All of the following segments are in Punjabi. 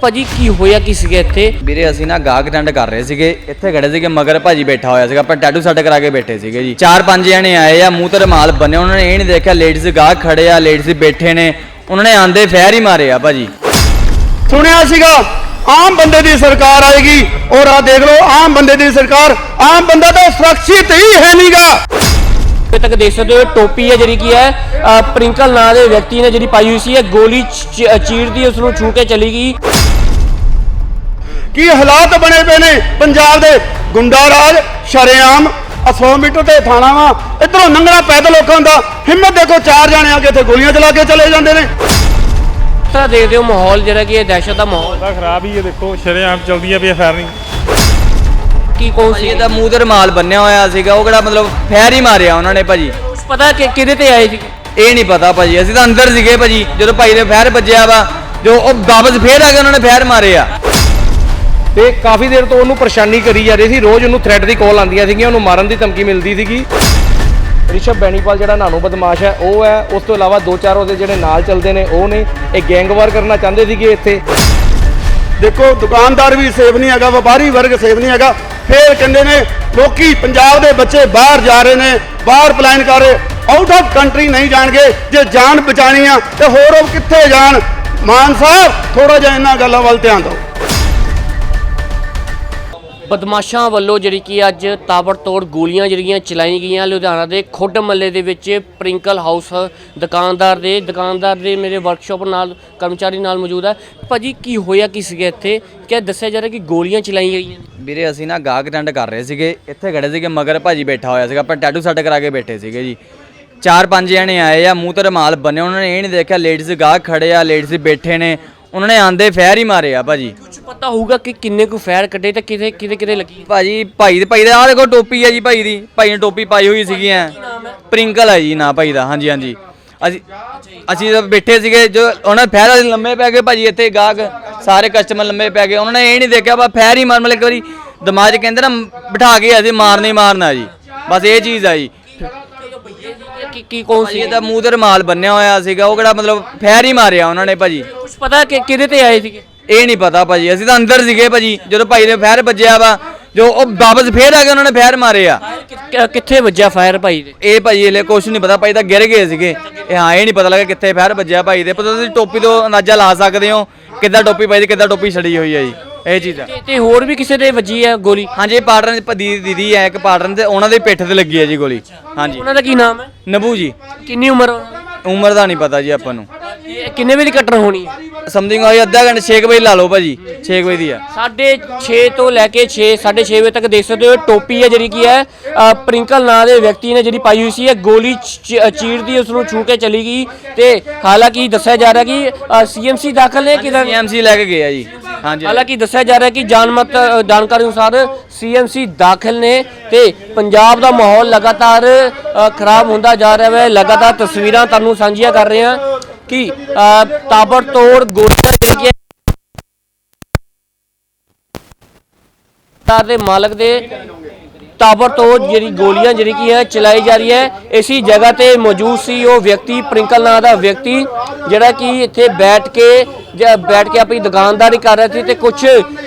ਭਾਜੀ ਕੀ ਹੋਇਆ ਕੀ ਸੀਗਾ ਇੱਥੇ? ਵੀਰੇ ਅਸੀਂ ਨਾ ਗਾਹਕ ਅਟੈਂਡ ਕਰ ਰਹੇ ਸੀਗੇ। ਇੱਥੇ ਖੜੇ ਸੀਗੇ ਮਗਰ ਭਾਜੀ ਬੈਠਾ ਹੋਇਆ ਸੀਗਾ। ਆਪਾਂ ਟੈਟੂ ਸੈੱਟ ਕਰਾ ਕੇ ਬੈਠੇ ਸੀਗੇ ਜੀ। ਚਾਰ ਪੰਜ ਜਣੇ ਆਏ ਆ ਮੂੰਹ ਤੇ ਰਮਾਲ ਬੰਨੇ ਉਹਨਾਂ ਨੇ ਇਹ ਨਹੀਂ ਦੇਖਿਆ ਲੇਡੀਜ਼ ਗਾਹਕ ਖੜੇ ਆ ਲੇਡੀਜ਼ ਬੈਠੇ ਨੇ। ਉਹਨਾਂ ਨੇ ਆਂਦੇ ਫੈਰ ਹੀ ਮਾਰੇ ਆ ਭਾਜੀ। ਸੁਣਿਆ ਸੀਗਾ ਆਮ ਬੰਦੇ ਦੀ ਸਰਕਾਰ ਆਏਗੀ। ਔਰ ਆ ਦੇਖ ਲਓ ਆਮ ਬੰਦੇ ਦੀ ਸਰਕਾਰ ਆਮ ਬੰਦਾ ਤਾਂ ਸੁਰੱਖਿਅਤ ਹੀ ਹੈ ਨਹੀਂਗਾ ਇੱਥੇ ਤੱਕ ਦੇਖ ਸਕਦੇ ਹੋ। ਟੋਪੀ ਹੈ ਜਿਹੜੀ ਕੀ ਹੈ ਪ੍ਰਿੰਕਲ ਨਾਂ ਦੇ ਵਿਅਕਤੀ ਨੇ ਜਿਹੜੀ ਪਾਈ ਹੋਈ ਸੀ। ਇਹ ਗੋਲੀ ਚ- ਚ- ਚੀਰਦੀ ਉਸ ਨੂੰ ਛੂ ਕੇ ਚਲੀ ਗਈ। ਕੀ ਹਾਲਾਤ ਬਣੇ ਪਏ ਨੇ ਪੰਜਾਬ ਦੇ ਗੁੰਡਾ ਰਾਜ ਸ਼ਰੇਆਮ 100 ਮੀਟਰ ਤੇ ਥਾਣਾ ਵਾ ਇਧਰੋਂ ਲੰਘਣਾ ਪੈਦਲ ਲੋਕਾਂ ਦਾ ਹਿੰਮਤ ਦੇਖੋ ਚਾਰ ਜਾਣੇ ਆ ਕੇ ਇੱਥੇ ਗੋਲੀਆਂ ਚਲਾ ਕੇ ਚਲੇ ਜਾਂਦੇ ਨੇ। ਤਰ੍ਹਾਂ ਦੇਖਦੇ ਹੋ ਮਾਹੌਲ ਜਿਹੜਾ ਕਿ ਇਹ ਦਹਿਸ਼ਤ ਦਾ ਮਾਹੌਲ। ਤਾਂ ਖਰਾਬ ਹੀ ਹੈ ਦੇਖੋ ਸ਼ਰੇਆਮ ਚਲਦੀ ਹੈ ਵੀ ਫਾਇਰਿੰਗ ਕੀ ਭਾਜੀ ਸੀ? ਇਹਦਾ ਮੂੰਹ ਤੇ ਰਮਾਲ ਬੰਨਿਆ ਹੋਇਆ ਸੀਗਾ ਉਹ ਕਿਹੜਾ ਮਤਲਬ ਫੈਰ ਹੀ ਮਾਰਿਆ ਉਹਨਾਂ ਨੇ ਭਾਜੀ। ਕੁਛ ਪਤਾ ਕਿ ਕਿਹਦੇ ਤੇ ਆਏ ਸੀ ਇਹ ਨਹੀਂ ਪਤਾ ਭਾਜੀ ਅਸੀਂ ਤਾਂ ਅੰਦਰ ਸੀਗੇ ਭਾਜੀ ਜਦੋਂ ਭਾਈ ਦੇ ਫੈਰ ਵੱਜਿਆ ਵਾ ਜੋ ਉਹ ਵਾਪਸ ਫੇਰ ਆ ਕੇ ਉਹਨਾਂ ਨੇ ਫੈਰ ਮਾਰੇ ਆ। ਤੇ ਕਾਫੀ ਦੇਰ ਤੋਂ ਉਹਨੂੰ ਪਰੇਸ਼ਾਨੀ ਕਰੀ ਜਾ ਰਹੀ ਸੀ ਰੋਜ਼ ਉਹਨੂੰ ਥ੍ਰੈਟ ਦੀ ਕਾਲ ਆਉਂਦੀਆਂ ਸੀਗੀਆਂ ਉਹਨੂੰ ਮਾਰਨ ਦੀ ਧਮਕੀ ਮਿਲਦੀ ਸੀਗੀ। ਰਿਸ਼ਵ ਬੈਣੀਪਾਲ ਜਿਹੜਾ ਨਾਨੂ ਬਦਮਾਸ਼ ਹੈ ਉਹ ਹੈ ਉਸ ਤੋਂ ਇਲਾਵਾ ਦੋ ਚਾਰ ਉਹਦੇ ਜਿਹੜੇ ਨਾਲ ਚੱਲਦੇ ਨੇ ਉਹ ਨੇ ਇਹ ਗੈਂਗਵਾਰ ਕਰਨਾ ਚਾਹੁੰਦੇ ਸੀਗੇ ਇੱਥੇ। ਦੇਖੋ, ਦੁਕਾਨਦਾਰ ਵੀ ਸੇਫ ਨਹੀਂ ਹੈਗਾ, ਵਪਾਰੀ ਵਰਗ ਸੇਫ ਨਹੀਂ ਹੈਗਾ। ਫੇਰ ਕਹਿੰਦੇ ਨੇ, ਲੋਕੀ ਪੰਜਾਬ ਦੇ ਬੱਚੇ ਬਾਹਰ ਜਾ ਰਹੇ ਨੇ, ਬਾਹਰ ਪਲਾਨ ਕਰ ਰਹੇ। ਆਊਟ ਆਫ ਕੰਟਰੀ ਨਹੀਂ ਜਾਣਗੇ, ਜੇ ਜਾਨ ਬਚਾਣੀ ਆ, ਤੇ ਹੋਰ ਉਹ ਕਿੱਥੇ ਜਾਣ? ਮਾਨ ਸਾਹਿਬ ਥੋੜਾ ਜਿਹਾ ਇਹਨਾਂ ਗੱਲਾਂ ਵੱਲ ਧਿਆਨ ਦਿਓ। ਬਦਮਾਸ਼ਾਂ ਵੱਲੋਂ ਜਿਹੜੀ ਕਿ ਅੱਜ ਤਾਬੜਤੋੜ ਗੋਲੀਆਂ ਜਿਹੜੀਆਂ ਚਲਾਈ ਗਈਆਂ ਲੁਧਿਆਣਾ ਦੇ ਖੁੱਡ ਮੱਲੇ ਦੇ ਵਿੱਚ ਪ੍ਰਿੰਕਲ ਹਾਊਸ ਦੁਕਾਨਦਾਰ ਦੇ ਦੁਕਾਨਦਾਰ ਦੇ ਮੇਰੇ ਵਰਕਸ਼ਾਪ ਨਾਲ, ਕਰਮਚਾਰੀ ਨਾਲ ਮੌਜੂਦ ਹੈ ਭਾਜੀ, ਕੀ ਹੋਇਆ, ਕੀ ਸੀਗਾ ਇੱਥੇ? ਕਿਆ ਦੱਸਿਆ ਜਾ ਰਿਹਾ ਕਿ ਗੋਲੀਆਂ ਚਲਾਈਆਂ ਗਈਆਂ ਵੀਰੇ, ਅਸੀਂ ਨਾ ਗਾਹਕ ਅਟੈਂਡ ਕਰ ਰਹੇ ਸੀਗੇ। ਇੱਥੇ ਖੜੇ ਸੀਗੇ, ਮਗਰ ਭਾਜੀ ਬੈਠਾ ਹੋਇਆ ਸੀਗਾ। ਆਪਾਂ ਟੈਟੂ ਸੈੱਟ ਕਰਾ ਕੇ ਬੈਠੇ ਸੀਗੇ ਜੀ। ਚਾਰ ਪੰਜ ਜਣੇ ਆਏ ਆ, ਮੂੰਹ ਤੇ ਰਮਾਲ ਬੰਨੇ। ਉਹਨਾਂ ਨੇ ਇਹ ਨਹੀਂ ਦੇਖਿਆ ਲੇਡੀਜ਼ ਗਾਹਕ ਖੜੇ ਆ ਲੇਡੀਜ਼ ਬੈਠੇ ਨੇ। ਉਹਨਾਂ ਨੇ ਆਂਦੇ ਫੈਰ ਹੀ ਮਾਰੇ ਆ ਭਾਜੀ। ਕੁਝ ਪਤਾ ਹੋਊਗਾ ਕਿ ਕਿੰਨੇ ਕੁ ਫਾਇਰ ਕੱਢੇ ਤੇ ਕਿਤੇ ਕਿਤੇ ਕਿਤੇ ਲੱਗੀ? ਭਾਜੀ ਭਾਈ ਦੇ ਭਾਈ ਦਾ ਆਹ ਦੇਖੋ ਟੋਪੀ ਹੈ ਜੀ ਭਾਈ ਦੀ। ਭਾਈ ਨੇ ਟੋਪੀ ਪਾਈ ਹੋਈ ਸੀਗੀ ਐ। ਪ੍ਰਿੰਕਲ ਹੈ ਜੀ ਨਾ ਭਾਈ ਦਾ। ਹਾਂਜੀ ਹਾਂਜੀ। ਅਸੀਂ ਅਸੀਂ ਜਦ ਬੈਠੇ ਸੀਗੇ ਜੋ ਉਹਨਾਂ ਫੈਰ ਅਸੀਂ ਲੰਮੇ ਪੈ ਗਏ ਭਾਜੀ ਇੱਥੇ ਗਾਹਕ। ਸਾਰੇ ਕਸਟਮਰ ਲੰਮੇ ਪੈ ਗਏ। ਉਹਨਾਂ ਨੇ ਇਹ ਨਹੀਂ ਦੇਖਿਆ ਬਾ ਫੈਰ ਹੀ ਮਾਰ ਮਤਲਬ ਇੱਕ ਵਾਰੀ ਦਿਮਾਗ 'ਚ ਕਹਿੰਦੇ ਨਾ ਬਿਠਾ ਕੇ ਅਸੀਂ ਮਾਰਨੇ ਮਾਰਨਾ ਜੀ। ਬਸ ਇਹ ਚੀਜ਼ ਆ ਜੀ। ਕੀ ਕੀ ਕੌਣ ਸੀ? ਇਹ ਤਾਂ ਮੂੰਹ ਤੇ ਰਮਾਲ ਬੰਨਿਆ ਹੋਇਆ ਸੀਗਾ ਉਹ ਕਿਹੜਾ ਮਤਲਬ ਫੈਰ ਹੀ ਮਾਰਿਆ ਉਹਨਾਂ ਨੇ ਭਾਜੀ। ਕੁਝ ਪਤਾ ਕਿ ਕਿਹਦੇ ਤੇ ਆਏ ਸੀਗੇ? ਇਹ ਨਹੀਂ ਪਤਾ ਭਾਜੀ ਅਸੀਂ ਤਾਂ ਅੰਦਰ ਸੀਗੇ ਭਾਜੀ ਜਦੋਂ ਭਾਈ ਦੇ ਫੈਰ ਵੱਜਿਆ ਵਾ ਜੋ ਉਹ ਵਾਪਸ ਫੇਰ ਆ ਕੇ ਉਹਨਾਂ ਨੇ ਫੈਰ ਮਾਰੇ ਆ। ਕਿ- ਕਿੱਥੇ ਵੱਜਿਆ ਫਾਇਰ ਭਾਈ ਦੇ? ਇਹ ਭਾਈ ਹਲੇ ਕੁਛ ਨਹੀਂ ਪਤਾ ਭਾਈ ਤਾਂ ਗਿਰ ਗਏ ਸੀਗੇ। ਇਹ ਹਾਂ ਇਹ ਨਹੀਂ ਪਤਾ ਲੱਗਾ ਕਿੱਥੇ ਫੈਰ ਵੱਜਿਆ ਭਾਈ ਦੇ ਪਤਾ ਤੁਸੀਂ ਟੋਪੀ ਤੋਂ ਅੰਦਾਜ਼ਾ ਲਾ ਸਕਦੇ ਹੋ ਕਿੱਦਾਂ ਟੋਪੀ ਪਾਈ ਦੀ ਕਿੱਦਾਂ ਟੋਪੀ ਛੜੀ ਹੋਈ ਹੈ ਜੀ। ਇਹ ਚੀਜ਼ ਆ। ਤੇ- ਤੇ ਹੋਰ ਵੀ ਕਿਸੇ ਦੇ ਵੱਜੀ ਹੈ ਗੋਲੀ? ਹਾਂਜੀ ਪਾਰਟਨਰ ਦੀ ਦੀਦੀ ਹੈ ਇੱਕ ਪਾਰਟਨਰ ਤੇ ਉਹਨਾਂ ਦੇ ਪਿੱਠ ਤੇ ਲੱਗੀ ਹੈ ਜੀ ਗੋਲੀ। ਹਾਂਜੀ। ਉਹਨਾਂ ਦਾ ਕੀ ਨਾਮ ਹੈ? ਨਬੂ ਜੀ। ਕਿੰਨੀ ਉਮਰ? ਉਹਨਾਂ? ਉਮਰ ਦਾ ਨਹੀਂ ਪਤਾ ਜੀ ਆਪਾਂ ਨੂੰ। ਇਹ ਕਿੰਨੇ ਵਜੇ ਦੀ ਘਟਨਾ ਹੋਣੀ ਹੈ? ਸਮਥਿੰਗ ਹੋਈ ਅੱਧਾ ਘੰਟਾ 6 ਵਜੇ ਲਾ ਲਓ ਭਾਜੀ 6 ਵਜੇ ਦੀ ਆ। ਸਾਢੇ 6 ਤੋਂ ਲੈ ਕੇ 6 6:30 ਵਜੇ ਤੱਕ ਦੇਖ ਸਕਦੇ ਹੋ ਟੋਪੀ ਹੈ ਜਿਹੜੀ ਕੀ ਹੈ ਅ, ਪ੍ਰਿੰਕਲ ਨਾਂ ਦੇ ਵਿਅਕਤੀ ਨੇ ਜਿਹੜੀ ਪਾਈ ਹੋਈ ਸੀ ਇਹ ਗੋਲੀ ਚ- ਚ- ਚੀਰਦੀ ਉਸ ਨੂੰ ਛੂ ਕੇ ਚਲੀ ਗਈ ਤੇ ਹਾਲਾਂਕਿ ਦੱਸਿਆ ਜਾ ਰਿਹਾ ਕਿ ਸੀਐਮਸੀ ਦਾਖਲ ਨੇ ਕਿਧਰ ਐਮਸੀ ਲੈ ਕੇ ਗਿਆ ਜੀ। ਹਾਲਾਂਕਿ ਦੱਸਿਆ ਜਾ ਰਿਹਾ ਕਿ ਜਾਨਮਤ ਜਾਣਕਾਰੀ ਅਨੁਸਾਰ ਸੀਐਮਸੀ ਦਾਖਲ ਨੇ ਤੇ ਪੰਜਾਬ ਦਾ ਮਾਹੌਲ ਲਗਾਤਾਰ ਖਰਾਬ ਹੁੰਦਾ ਜਾ ਰਿਹਾ ਹੈ ਲਗਾਤਾਰ ਤਸਵੀਰਾਂ ਤੁਹਾਨੂੰ ਸਾਂਝੀਆਂ ਕਰ ਰਹੇ ਹਾਂ ਕਿ ਅ, ਤਾਬੜਤੋੜ ਗੋਲੀਆਂ ਜਿਹੜੀਆਂ ਦੇ ਮਾਲਕ ਦੇ ਤਾਬੜਤੋੜ ਜਿਹੜੀ ਗੋਲੀਆਂ ਜਿਹੜੀ ਕੀ ਹੈ ਚਲਾਈ ਜਾ ਰਹੀ ਹੈ ਇਸੀ ਜਗ੍ਹਾ ਤੇ ਮੌਜੂਦ ਸੀ ਉਹ ਵਿਅਕਤੀ ਪ੍ਰਿੰਕਲ ਨਾਂ ਦਾ ਵਿਅਕਤੀ ਜਿਹੜਾ ਕਿ ਇੱਥੇ ਬੈਠ ਕੇ ਬੈਠ ਕੇ ਆਪਣੀ ਦੁਕਾਨਦਾਰੀ ਕਰ ਰਿਹਾ ਸੀ ਤੇ ਕੁਝ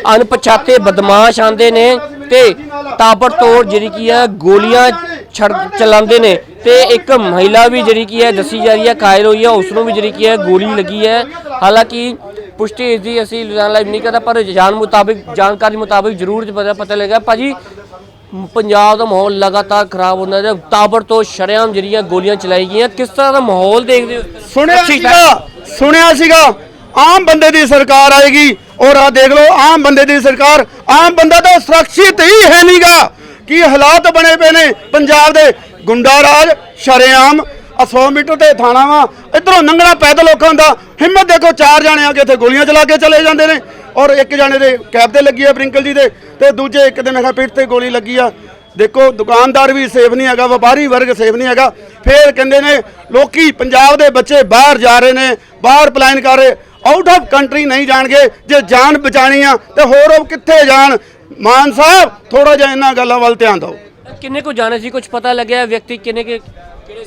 ਅਣਪਛਾਤੇ ਬਦਮਾਸ਼ ਆਂਦੇ ਨੇ ਤੇ ਤਾਬੜਤੋੜ ਜਿਹੜੀ ਕੀ ਹੈ ਗੋਲੀਆਂ ਛੜ ਚਲਾਉਂਦੇ ਨੇ ਤੇ ਇੱਕ ਮਹਿਲਾ ਵੀ ਜਿਹੜੀ ਕੀ ਹੈ ਦੱਸੀ ਜਾ ਰਹੀ ਹੈ ਕਾਇਲ ਹੋਈ ਹੈ ਉਸ ਨੂੰ ਵੀ ਜਿਹੜੀ ਕੀ ਹੈ ਗੋਲੀ ਲੱਗੀ ਹੈ ਹਾਲਾਂਕਿ ਪੁਸ਼ਟੀ ਇਸ ਦੀ ਅਸੀਂ ਲੁਧਿਆਣਾ ਲਾਈਵ ਨਹੀਂ ਕਰਦਾ ਪਰ ਜਾਣ ਮੁਤਾਬਿਕ ਜਾਣਕਾਰੀ ਮੁਤਾਬਿਕ ਜ਼ਰੂਰ ਪਤਾ ਪਤਾ ਲੱਗਾ ਭਾਜੀ ਪੰਜਾਬ ਦਾ ਮਾਹੌਲ ਲਗਾਤਾਰ ਖਰਾਬ ਹੁੰਦਾ ਹੈ। ਤਾਬੜਤੋੜ ਸ਼ਰੇਆਮ ਜਿਹੜੀਆਂ ਗੋਲੀਆਂ ਚਲਾਈ ਗਈਆਂ ਕਿਸ ਤਰ੍ਹਾਂ ਦਾ ਮਾਹੌਲ ਦੇਖਦੇ ਹੋ? ਸੁਣਿਆ ਸੀਗਾ ਸੁਣਿਆ ਸੀਗਾ ਆਮ ਬੰਦੇ ਦੀ ਸਰਕਾਰ ਆਏਗੀ ਔਰ ਆ ਦੇਖ ਲਓ ਆਮ ਬੰਦੇ ਦੀ ਸਰਕਾਰ ਆਮ ਬੰਦਾ ਤਾਂ ਸੁਰੱਖਿਅਤ ਹੀ ਹੈ ਨਹੀਂਗਾ ਕੀ ਹਾਲਾਤ ਬਣੇ ਪਏ ਨੇ ਪੰਜਾਬ ਦੇ? ਗੁੰਡਾ ਰਾਜ ਸ਼ਰੇਆਮ 100 ਮੀਟਰ ਤੇ ਥਾਣਾ ਵਾ ਇਧਰੋਂ ਲੰਘਣਾ ਪੈਦਲ ਲੋਕਾਂ ਦਾ ਹਿੰਮਤ ਦੇਖੋ ਚਾਰ ਜਾਣੇ ਆ ਕੇ ਇੱਥੇ ਗੋਲੀਆਂ ਚਲਾ ਕੇ ਚਲੇ ਜਾਂਦੇ ਨੇ। ਔਰ ਇੱਕ ਜਾਣੇ ਦੇ ਕੈਬ ਤੇ ਲੱਗੀ ਆ ਪ੍ਰਿੰਕਲ ਜੀ ਦੇ ਤੇ ਦੂਜੇ ਇੱਕ ਦੇ ਮੇਰਾ ਪਿੱਠ ਤੇ ਗੋਲੀ ਲੱਗੀ ਆ। ਦੇਖੋ, ਦੁਕਾਨਦਾਰ ਵੀ ਸੇਫ ਨਹੀਂ ਹੈਗਾ, ਵਪਾਰੀ ਵਰਗ ਸੇਫ ਨਹੀਂ ਹੈਗਾ। ਫੇਰ ਕਹਿੰਦੇ ਨੇ, ਲੋਕੀ ਪੰਜਾਬ ਦੇ ਬੱਚੇ ਬਾਹਰ ਜਾ ਰਹੇ ਨੇ, ਬਾਹਰ ਪਲਾਨ ਕਰ ਰਹੇ। ਆਊਟ ਆਫ ਕੰਟਰੀ ਨਹੀਂ ਜਾਣਗੇ, ਜੇ ਜਾਨ ਬਚਾਣੀ ਆ, ਤੇ ਹੋਰ ਉਹ ਕਿੱਥੇ ਜਾਣ? ਮਾਨ ਸਾਹਿਬ ਥੋੜਾ ਜਿਹਾ ਇਹਨਾਂ ਗੱਲਾਂ ਵੱਲ ਧਿਆਨ ਦਿਓ। ਕਿੰਨੇ ਕੋ ਜਾਣੇ ਸੀ? ਕੁਝ ਪਤਾ ਲੱਗਿਆ? ਵਿਅਕਤੀ ਕਿੰਨੇ ਕੇ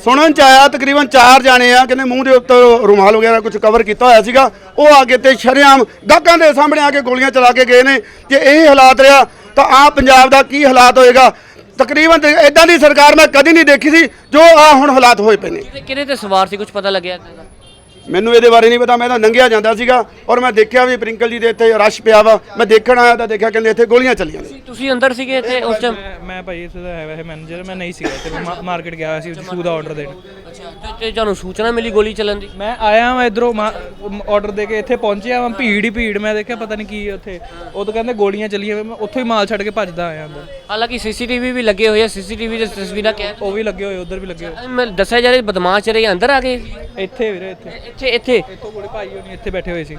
ਸੁਣਨ ਚ ਆਇਆ, ਤਕਰੀਬਨ 4 ਜਾਣੇ ਆ, ਕਹਿੰਦੇ ਮੂੰਹ ਦੇ ਉੱਤੇ ਰੁਮਾਲ ਵਗੈਰਾ ਕੁਝ ਕਵਰ ਕੀਤਾ ਹੋਇਆ ਸੀਗਾ। ਉਹ ਆ ਕੇ ਤੇ ਸ਼ਰੇਆਮ ਗਾਹਕਾਂ ਦੇ ਸਾਹਮਣੇ ਆ ਕੇ ਗੋਲੀਆਂ ਚਲਾ ਕੇ ਗਏ ਨੇ। ਜੇ ਇਹ ਹਾਲਾਤ ਰਿਹਾ, ਤਾਂ ਆ ਪੰਜਾਬ ਦਾ ਕੀ ਹਾਲਾਤ ਹੋਏਗਾ? ਤਕਰੀਬਨ ਤੇ ਇਦਾਂ ਦੀ ਸਰਕਾਰ ਮੈਂ ਕਦੀ ਨਹੀਂ ਦੇਖੀ ਸੀ, ਜੋ ਆ ਹੁਣ ਹਾਲਾਤ ਹੋਏ ਪਏ ਨੇ। ਕਿਹਦੇ ਤੇ ਸਵਾਰ ਸੀ? ਕੁਝ ਪਤਾ ਲੱਗਿਆ ਮੈਨੂੰ ਇਹਦੇ ਬਾਰੇ ਨਹੀਂ ਪਤਾ ਮੈਂ ਤਾਂ ਨੰਗਿਆ ਜਾਂਦਾ ਸੀਗਾ ਔਰ ਮੈਂ ਦੇਖਿਆ ਵੀ ਪ੍ਰਿੰਕਲ ਜੀ ਦੇ ਇੱਥੇ ਰਸ਼ ਪਿਆ ਵਾ। ਮੈਂ ਦੇਖਣ ਆਇਆ ਤਾਂ ਦੇਖਿਆ ਕਹਿੰਦੇ ਇੱਥੇ ਗੋਲੀਆਂ ਚੱਲੀਆਂ ਨੇ। ਤੁਸੀਂ ਅੰਦਰ ਸੀਗੇ ਇੱਥੇ ਉਸ ਟਾਈਮ ਮੈਂ- ਭਾਈ ਇੱਥੇ ਦਾ ਹੈ ਵੈਸੇ ਮੈਨੇਜਰ ਮੈਂ ਨਹੀਂ ਸੀਗਾ ਇੱਥੇ ਮੈਂ ਮਾਰਕੀਟ ਗਿਆ ਹੋਇਆ ਸੀ ਸ਼ੂ ਦਾ ਆਰਡਰ ਦੇਣ। ਅੱਛਾ ਤੇ- ਤੁਹਾਨੂੰ ਸੂਚਨਾ ਮਿਲੀ ਗੋਲੀ ਚੱਲਣ ਦੀ? ਮੈਂ ਆਇਆ ਮੈਂ ਇਧਰੋਂ ਆਰਡਰ ਦੇ ਕੇ ਇੱਥੇ ਪਹੁੰਚਿਆ ਮੈਂ ਭੀੜ ਹੀ ਭੀੜ ਮੈਂ ਦੇਖਿਆ ਪਤਾ ਨਹੀਂ ਕੀ ਉੱਥੇ। ਉਹ ਤਾਂ ਕਹਿੰਦੇ ਗੋਲੀਆਂ ਚੱਲੀਆਂ ਮੈਂ ਉੱਥੋਂ ਹੀ ਮਾਲ ਛੱਡ ਕੇ ਭੱਜਦਾ ਆਇਆ ਅੰਦਰ। ਹਾਲਾਂਕਿ ਸੀਸੀਟੀਵੀ ਵੀ ਲੱਗੇ ਹੋਏ ਆ ਸੀਸੀਟੀਵੀ ਦੀ ਤਸਵੀਰਾਂ ਕਹਿ ਉਹ ਵੀ ਲੱਗੇ ਹੋਏ ਉਧਰ ਵੀ ਲੱਗੇ ਹੋਏ। ਮੈਂ ਦੱਸਿਆ ਜਾ ਰਿਹਾ ਬਦਮਾਸ਼ ਜਿਹੜੇ ਅੰਦਰ ਆ ਗਏ। ਇੱਥੇ ਵੀਰੇ ਇੱਥੇ। ਇੱਥੇ ਇੱਥੇ। ਇੱਥੋਂ ਗੋਲੇ ਭਾਈ ਹੋਣੀ ਇੱਥੇ ਬੈਠੇ ਹੋਏ ਸੀ।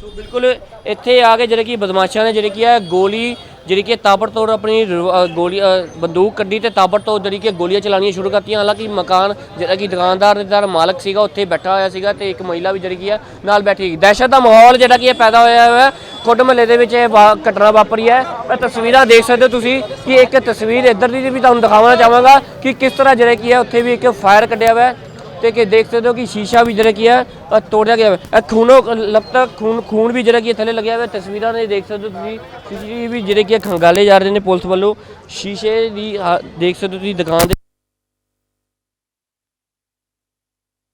ਸੋ ਬਿਲਕੁਲ ਇੱਥੇ ਆ ਕੇ ਜਿਹੜੇ ਕਿ ਬਦਮਾਸ਼ਾਂ ਨੇ ਜਿਹੜੀ ਕੀ ਹੈ ਗੋਲੀ ਜਿਹੜੀ ਕਿ ਤਾਬੜਤੋੜ ਆਪਣੀ ਅ, ਗੋਲੀ ਅ, ਬੰਦੂਕ ਕੱਢੀ ਤੇ ਤਾਬੜਤੋੜ ਜਿਹੜੀ ਕਿ ਗੋਲੀਆਂ ਚਲਾਉਣੀਆਂ ਸ਼ੁਰੂ ਕਰਤੀਆਂ। ਹਾਲਾਂਕਿ ਮਕਾਨ ਜਿਹੜਾ ਕਿ ਦੁਕਾਨਦਾਰ ਦਾ ਮਾਲਕ ਸੀਗਾ ਉੱਥੇ ਬੈਠਾ ਹੋਇਆ ਸੀਗਾ ਤੇ ਇੱਕ ਮਹਿਲਾ ਵੀ ਜਿਹੜੀ ਕੀ ਹੈ ਨਾਲ ਬੈਠੀ ਦਹਿਸ਼ਤ ਦਾ ਮਾਹੌਲ ਜਿਹੜਾ ਕਿ ਇਹ ਪੈਦਾ ਹੋਇਆ ਹੋਇਆ। ਹੈ ਖੁੱਡ ਮਹੱਲੇ ਦੇ ਵਿੱਚ ਇਹ ਵਾ- ਘਟਨਾ ਵਾਪਰੀ ਹੈ। ਇਹ ਤਸਵੀਰਾਂ ਦੇਖ ਸਕਦੇ ਹੋ ਤੁਸੀਂ ਕਿ ਇੱਕ ਤਸਵੀਰ ਇੱਧਰ ਦੀ ਵੀ ਤੁਹਾਨੂੰ ਦਿਖਾਉਣਾ ਚਾਹਾਂਗਾ ਕਿ ਕਿਸ ਤਰ੍ਹਾਂ ਜਿਹੜਾ ਕੀ ਹੈ ਉੱਥੇ ਵੀ ਇੱਕ ਫਾਇਰ ਕੱਢਿਆ ਹੋਇਆ। ਹੈ ਤੇ ਕਿ ਦੇਖ ਸਕਦੇ ਹੋ ਕਿ ਸ਼ੀਸ਼ਾ ਵੀ ਜਿਹੜਾ ਕੀ ਹੈ ਅ, ਤੋੜਿਆ ਗਿਆ ਹੈ ਇਹ ਖੂਨੋ ਲਪਤਾ ਖੂਨ ਖੂਨ ਵੀ ਜਿਹੜਾ ਕੀ ਹੈ ਥੱਲੇ ਲੱਗਿਆ ਹੋਇਆ। ਹੈ। ਤਸਵੀਰਾਂ ਨੇ ਦੇਖ ਸਕਦੇ ਹੋ ਤੁਸੀਂ ਸੀਸੀਟੀਵੀ ਜਿਹੜੇ ਕੀ ਹੈ ਖੰਗਾਲੇ ਜਾ ਰਹੇ ਨੇ ਪੁਲਿਸ ਵੱਲੋਂ। ਸ਼ੀਸ਼ੇ ਦੀ ਹਾ- ਦੇਖ ਸਕਦੇ ਹੋ ਤੁਸੀਂ ਦੁਕਾਨ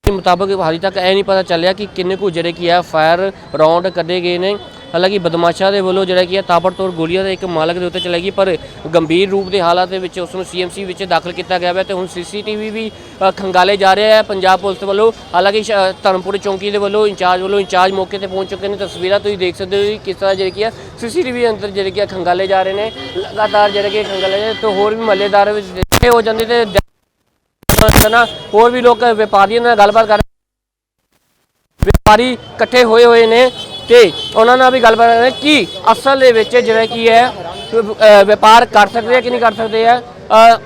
ਮੁਤਾਬਕ ਹਾਲੇ ਤੱਕ ਇਹ ਨਹੀਂ ਪਤਾ ਚੱਲਿਆ ਕਿ ਕਿੰਨੇ ਕੁ ਜਿਹੜੇ ਕੀ ਹੈ ਫਾਇਰ ਰਾਉਂਡ ਕੱਢੇ ਗਏ ਨੇ। ਹਾਲਾਂਕਿ ਬਦਮਾਸ਼ਾਂ ਦੇ ਵੱਲੋਂ ਜਿਹੜਾ ਕੀ ਹੈ ਤਾਬੜਤੋੜ ਗੋਲੀਆਂ ਦਾ ਇੱਕ ਮਾਲਕ ਦੇ ਉੱਤੇ ਚਲਾਈ ਪਰ ਗੰਭੀਰ ਰੂਪ ਦੇ ਹਾਲਾਤ ਦੇ ਵਿੱਚ ਉਸ ਨੂੰ ਸੀਐਮਸੀ ਵਿੱਚ ਦਾਖਲ ਕੀਤਾ ਗਿਆ ਹੈ ਤੇ ਹੁਣ ਸੀਸੀਟੀਵੀ ਵੀ ਅ, ਖੰਗਾਲੇ ਜਾ ਰਿਹਾ ਹੈ ਪੰਜਾਬ ਪੁਲਿਸ ਵੱਲੋਂ। ਹਾਲਾਂਕਿ ਸ਼- ਧਰਮਪੁਰ ਚੌਂਕੀ ਦੇ ਵੱਲੋਂ ਇੰਚਾਰਜ ਵੱਲੋਂ ਇੰਚਾਰਜ ਮੌਕੇ ਤੇ ਪਹੁੰਚ ਚੁੱਕੇ ਨੇ। ਤਸਵੀਰਾਂ ਤੁਸੀਂ ਦੇਖ ਸਕਦੇ ਹੋ ਕਿ ਕਿਸ ਤਰ੍ਹਾਂ ਜਿਹੜੀ ਕੀ ਹੈ ਸੀਸੀਟੀਵੀ ਅੰਦਰ ਜਿਹੜੇ ਕੀ ਹੈ ਖੰਗਾਲੇ ਜਾ ਰਹੇ ਨੇ। ਲਗਾਤਾਰ ਜਿਹੜੇ ਕਿ ਖੰਗਾਲੇ ਜਾ ਤੇ ਹੋਰ ਵੀ ਮਹੱਲੇਦਾਰ ਵਿੱਚ ਇਕੱਠੇ ਹੋ ਜਾਂਦੇ ਤੇ ਨਾ ਹੋਰ ਵੀ ਲੋਕ ਵਪਾਰੀਆਂ ਨਾਲ ਗੱਲਬਾਤ ਕਰ ਵਪਾਰੀ ਇਕੱਠੇ ਹੋਏ ਹੋਏ ਨੇ। ਤੇ ਉਹਨਾਂ ਨਾਲ ਵੀ ਗੱਲਬਾਤ ਕਰ ਕਿ ਅਸਲ ਦੇ ਵਿੱਚ ਜਿਹੜਾ ਕੀ ਹੈ ਵਪਾਰ ਕਰ ਸਕਦੇ ਆ ਕਿ ਨਹੀਂ ਕਰ ਸਕਦੇ ਆ। ਅ,